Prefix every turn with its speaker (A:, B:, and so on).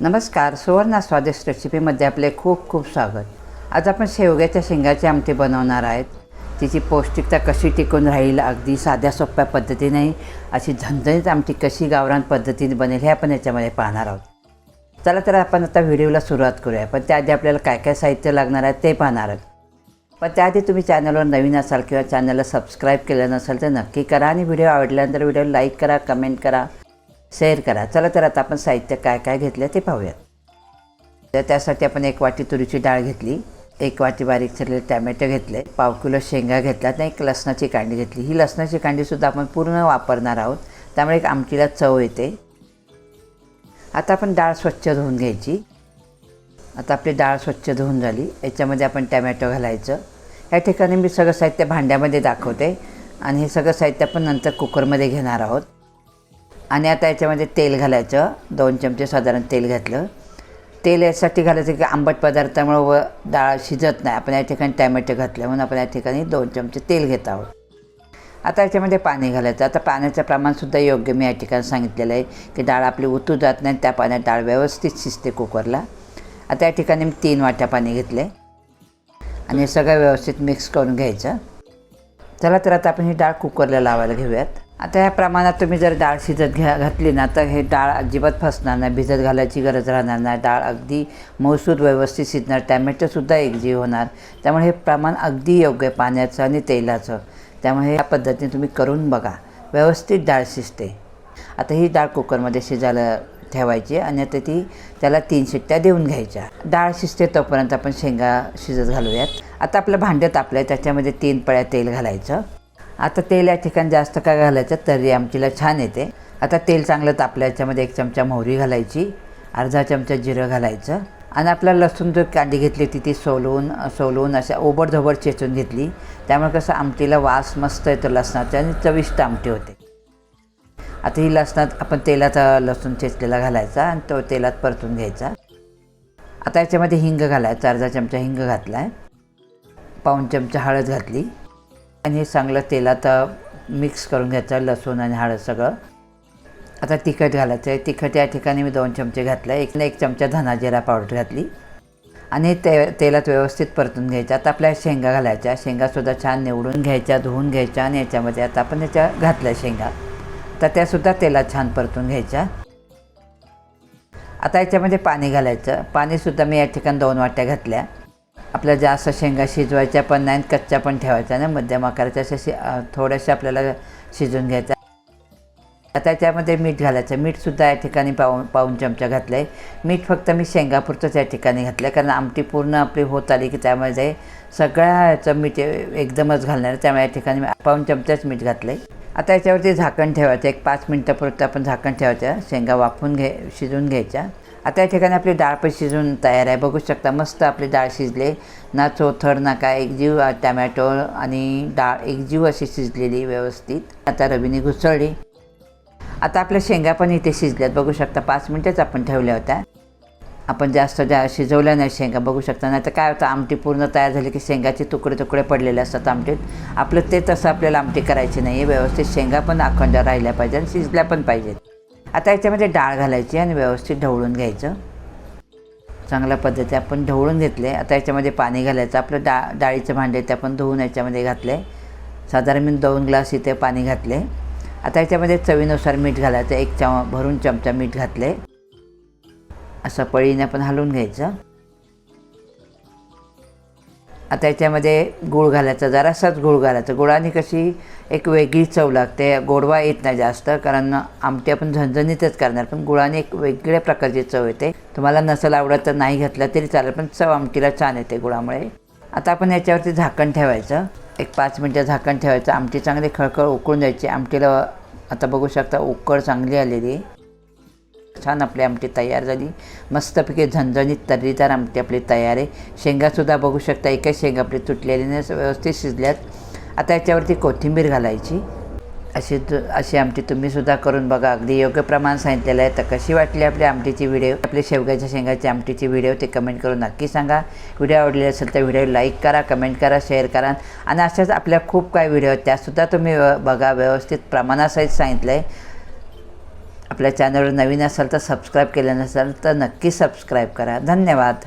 A: नमस्कार सुवर्णा स्वादिष्ट रेसिपीमध्ये आपले खूप खूप स्वागत. आज आपण शेवग्याच्या शेंगाची आमटी बनवणार आहेत. तिची पौष्टिकता कशी टिकून राहील अगदी साध्या सोप्या पद्धतीने अशी झणझणीत आमटी कशी गावरान पद्धतीने बनेल हे आपण याच्यामध्ये पाहणार आहोत. चला तर आपण आता व्हिडिओला सुरुवात करूया. पण त्याआधी आपल्याला काय काय साहित्य लागणार आहे ते पाहणार आहोत. पण त्याआधी तुम्ही चॅनलवर नवीन असाल किंवा चॅनलला सबस्क्राईब केलं नसेल तर नक्की करा आणि व्हिडिओ आवडल्यानंतर व्हिडिओ लाईक करा कमेंट करा. शेअर करा. चला तर आता आपण साहित्य काय काय घेतलं ते पाहूयात. तर त्यासाठी आपण एक वाटी तुरीची डाळ घेतली. एक वाटी बारीक चिरलेले टॅमॅटो घेतले. पाव किलो शेंगा घेतल्या आणि एक लसणाची कांडी घेतली. ही लसणाची कांडीसुद्धा आपण पूर्ण वापरणार आहोत. त्यामुळे एक आमटीला चव येते. आता आपण डाळ स्वच्छ धुवून घ्यायची. आता आपली डाळ स्वच्छ धुवून झाली. याच्यामध्ये आपण टॅमॅटो घालायचं. या ठिकाणी मी सगळं साहित्य भांड्यामध्ये दाखवते. आणि हे सगळं साहित्य आपण नंतर कुकरमध्ये घेणार आहोत. आणि आता याच्यामध्ये तेल घालायचं. दोन चमचे साधारण तेल घातलं. तेल यासाठी घालायचं की आंबट पदार्थामुळं व डाळ शिजत नाही. आपण या ठिकाणी टॅमॅटो घातलं म्हणून आपण या ठिकाणी दोन चमचे तेल घेत आहोत. आता याच्यामध्ये पाणी घालायचं. आता पाण्याचं प्रमाणसुद्धा योग्य मी या ठिकाणी सांगितलेलं आहे की डाळ आपली उतू जात नाही. त्या पाण्यात डाळ व्यवस्थित शिजते कुकरला. आता या ठिकाणी मी तीन वाट्या पाणी घेतले आणि सगळं व्यवस्थित मिक्स करून घ्यायचं. चला तर आता आपण ही डाळ कुकरला लावायला घेऊयात. आता ह्या प्रमाणात तुम्ही जर डाळ शिजत घ्या घातली ना तर हे डाळ अजिबात फसणार नाही भिजत घालायची गरज राहणार नाही. डाळ अगदी मौसूद व्यवस्थित शिजणार. टॅमॅटोसुद्धा एकजीव होणार. त्यामुळे हे प्रमाण अगदी योग्य आहे पाण्याचं आणि तेलाचं. त्यामुळे या पद्धतीने तुम्ही करून बघा. व्यवस्थित डाळ शिजते. आता ही डाळ कुकरमध्ये शिजायला ठेवायची आणि आता ती त्याला तीन शिट्ट्या देऊन घ्यायच्या. डाळ शिजते तोपर्यंत आपण शेंगा शिजत घालूयात. आता आपलं भांडं तापलं आहे त्याच्यामध्ये तीन पळ्या तेल घालायचं. आता तेल या ठिकाणी जास्त का घालायचं? तरी आमटीला छान येते. आता तेल चांगलं तापलं याच्यामध्ये एक चमचा मोहरी घालायची अर्धा चमचा जिरं घालायचं. आणि आपला लसूण जो कांडी घेतली होती ती सोलवून सोलवून अशा ओबडधोबड चेचून घेतली. त्यामुळे कसं आमटीला वास मस्त येतो लसणाचा आणि चविष्ट आमटी होते. आता ही लसणात आपण तेलात लसूण चेचलेला घालायचा आणि तो तेलात परतून घ्यायचा. आता याच्यामध्ये हिंग घालायचा अर्धा चमचा हिंग घातला आहे पाऊण चमचा हळद घातली. आणि चांगलं तेलात मिक्स करून घ्यायचं लसूण आणि हळद सगळं. आता तिखट घालायचं आहे तिखट या ठिकाणी मी दोन चमचे घातलं. एक एक चमचा धना जिरा पावडर घातली. आणि ते तेलात व्यवस्थित परतून घ्यायचं. आता आपल्या शेंगा घालायच्या. शेंगासुद्धा छान निवडून घ्यायच्या धुवून घ्यायच्या आणि याच्यामध्ये आता आपण याच्या घातल्या शेंगा. तर त्यासुद्धा तेलात छान परतून घ्यायच्या. आता याच्यामध्ये पाणी घालायचं. पाणीसुद्धा मी या ठिकाणी दोन वाट्या घातल्या. आपल्या जास्त शेंगा शिजवायच्या पण नाही कच्च्या पण ठेवायच्या ना मध्यम आकाराच्या अशा शि थोड्याशा आपल्याला शिजून घ्यायच्या. आता त्यामध्ये मीठ घालायचं. मीठसुद्धा या ठिकाणी पाऊन पाऊन चमचा घातलं आहे मीठ फक्त मी शेंगापुरतंच या ठिकाणी घातलं आहे कारण आमटी पूर्ण आपली होत आली की त्यामध्ये सगळ्या याचं मीठ एकदमच घालणार आहे त्यामुळे या ठिकाणी मी पाऊन चमचाच मीठ घातलं आहे आता याच्यावरती झाकण ठेवायचं. एक पाच मिनटापुरतं आपण झाकण ठेवायचं. शेंगा वाफून घे शिजून घ्यायच्या. आता या ठिकाणी आपली डाळ पण शिजून तयार आहे. बघू शकता मस्त आपली डाळ शिजले. ना चोथड ना काय एकजीव टमॅटो आणि डाळ एकजीव अशी शिजलेली व्यवस्थित. आता रवीने घुसळली. आता आपल्या शेंगा पण इथे शिजल्यात. बघू शकता पाच मिनटंच आपण ठेवल्या होत्या. आपण जास्त जा शिजवल्या नाही शेंगा बघू शकता. नाही तर काय होतं आमटी पूर्ण तयार झाली की शेंगाचे तुकडे तुकडे पडलेले असतात आमटीत. आपलं ते तसं आपल्याला आमटी करायची नाही आहे व्यवस्थित शेंगा पण अखंड राहिल्या पाहिजे आणि शिजल्या पण पाहिजेत. आता याच्यामध्ये डाळ घालायची आणि व्यवस्थित ढवळून घ्यायचं. चांगल्या पद्धती आपण ढवळून घेतले. आता याच्यामध्ये पाणी घालायचं. आपलं डा डाळीचं भांडे ते आपण धुवून याच्यामध्ये घातले साधारण मी दोन ग्लास इथे पाणी घातले. आता याच्यामध्ये चवीनुसार मीठ घालायचं. एक चम भरून चमचा मीठ घातले असं पळीने आपण हलवून घ्यायचं. आता याच्यामध्ये गूळ घालायचा जरासाच गूळ घालायचा. गुळाने कशी एक वेगळी चव लागते. गोडवा येत नाही जास्त कारण आमटी आपण झणझणीतच करणार पण गुळाने एक वेगळ्या प्रकारची चव येते. तुम्हाला नसेल आवडत तर नाही घातलं तरी चालेल पण चव आमटीला छान येते गुळामुळे. आता आपण याच्यावरती झाकण ठेवायचं. एक पाच मिनटं झाकण ठेवायचं. आमटी चांगली खळखळ उकळून द्यायची. आमटीला आता बघू शकता उकळ चांगली आलेली. आहे छान आपली आमटी तयार झाली. मस्तपैकी झणझणीत तर्रीदार आमटी आपली तयार आहे. शेंगासुद्धा बघू शकता एकच शेंगा आपली तुटलेली नाही व्यवस्थित शिजल्यात. आता याच्यावरती कोथिंबीर घालायची. अशी तु अशी आमटी तुम्हीसुद्धा करून बघा. अगदी योग्य प्रमाण सांगितलेलं आहे. तर कशी वाटली आपली आमटीची व्हिडिओ? आपली शेवग्याच्या शेंगाची आमटीची व्हिडिओ ते कमेंट करून नक्की सांगा. व्हिडिओ आवडले असेल तर व्हिडिओ लाईक करा कमेंट करा शेअर करा. आणि अशाच आपल्या खूप काही व्हिडिओ आहेत त्यासुद्धा तुम्ही बघा. व्यवस्थित प्रमाणासहित सांगितलं आहे आपल्या चॅनलवर नवीन असाल तर सबस्क्राईब केलं नसेल तर नक्की सबस्क्राईब करा. धन्यवाद.